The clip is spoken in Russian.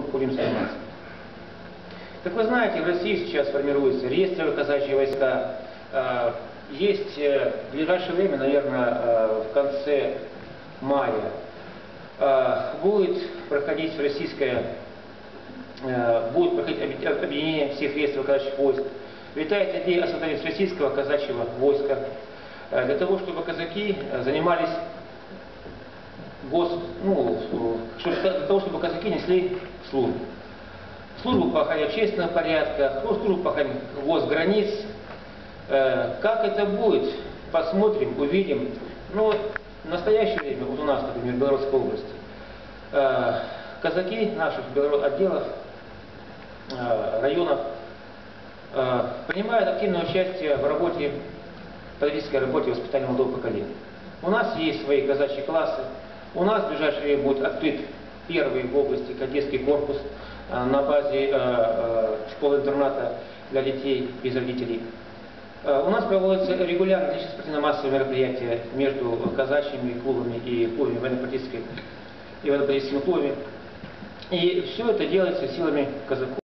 будем заниматься. Как вы знаете, в России сейчас формируются реестровые казачьи войска. Э, Есть э, в ближайшее время, наверное, э, в конце мая, будет проходить российское, будет проходить объ- объединение всех реестровых казачьих войск. Витает идея о создании российского казачьего войска для того, чтобы казаки занимались гос, ну, для того, чтобы казаки несли службу. Службу по охране общественного порядка, службу по охране госграниц. Э, Как это будет, посмотрим, увидим. Ну, в настоящее время, вот у нас, например, в Белорусской области, э, казаки наших отделов, э, районов принимают активное участие в работе, патриотической работе воспитания молодого поколения. У нас есть свои казачьи классы, у нас в ближайшее время будет открыт первый в области кадетский корпус э, на базе э, э, школы-интерната для детей без родителей. У нас проводятся регулярно различные спортивно-массовые мероприятия между казачьими клубами и клубами военно-политическими и военно-политическими клубами. И все это делается силами казаков.